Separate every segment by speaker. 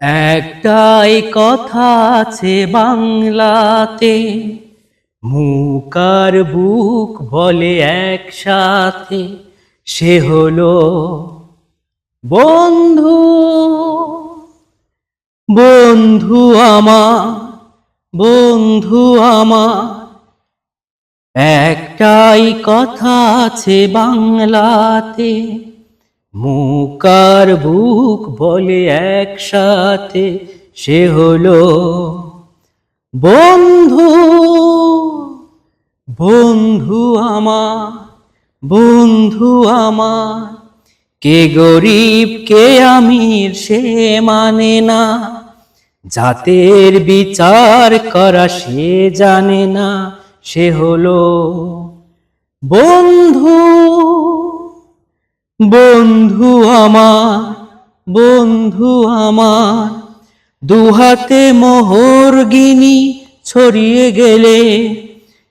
Speaker 1: একটাই কথা আছে বাংলাতে, মুকার বুক বলে একসাথে, সে হলো বন্ধু। বন্ধু আমার বন্ধু আমার। একটাই কথা আছে বাংলাতে মুকার বুক বলে একসাথে, সে হলো বন্ধু বন্ধু আমার বন্ধু আমার। কে গরিব, কে আমির, সে মানে না। জাতের বিচার করা সে জানে না, সে হলো বন্ধু। বন্ধু আমার বন্ধু আমার, দুহাতে মোহর গিনি ছড়িয়ে গেলে,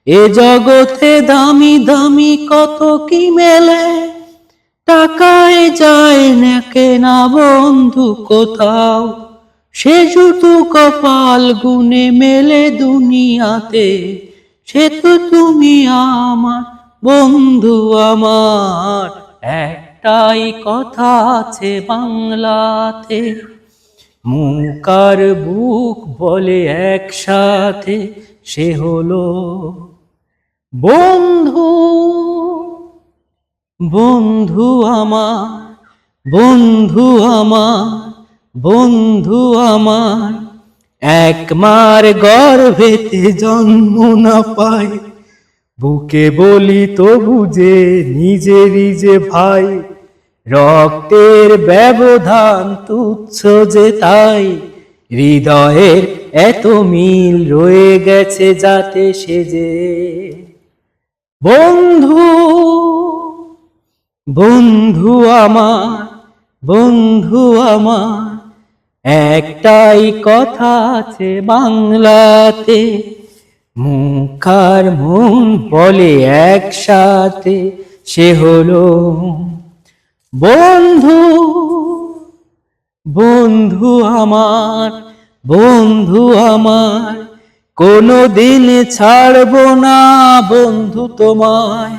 Speaker 1: এ জগতে দামি দামি কত কি মেলে, টাকায় যায় না কেনা বন্ধু কোথাও, সে শুধু কপাল গুনে মেলে দুনিয়াতে, সে তো তুমি আমার বন্ধু আমার। একটাই কথা আছে বাংলাতে। মুকার বুক বলে একসাথে, সে হলো বন্ধু। বন্ধু আমার বন্ধু আমার বন্ধু আমার। একমার গর্ভেতে জন্ম না পায়, বুকে বলি তবু যে নিজেরই যে ভাই। রক্তের ব্যবধান তুচ্ছ যে তাই, হৃদয়ের এত মিল রয়ে গেছে যাতে সে যে। বন্ধু বন্ধু আমার বন্ধু আমার, একটাই কথা আছে বাংলাতে, মুখার মন বলে একসাথে, সে হলো বন্ধু বন্ধু আমার বন্ধু আমার কোনো দিন ছাড়বো না বন্ধু তোমায়।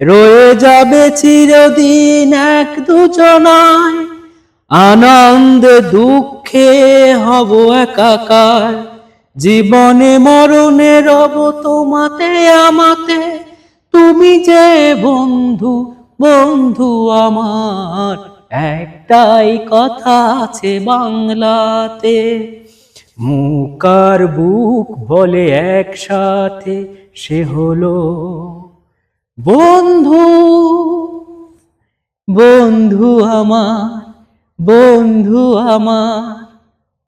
Speaker 1: রয়ে যাবে চিরদিন এক দুজনায়, আনন্দ দুঃখে হব একাকার। জীবনে মরণে রব তোমাতে, আমাতে, তুমি যে বন্ধু বন্ধু আমার, একটাই কথা আছে বাংলাতে। মুকার বুক বলে একসাথে সে হলো, বন্ধু বন্ধু আমার বন্ধু আমার।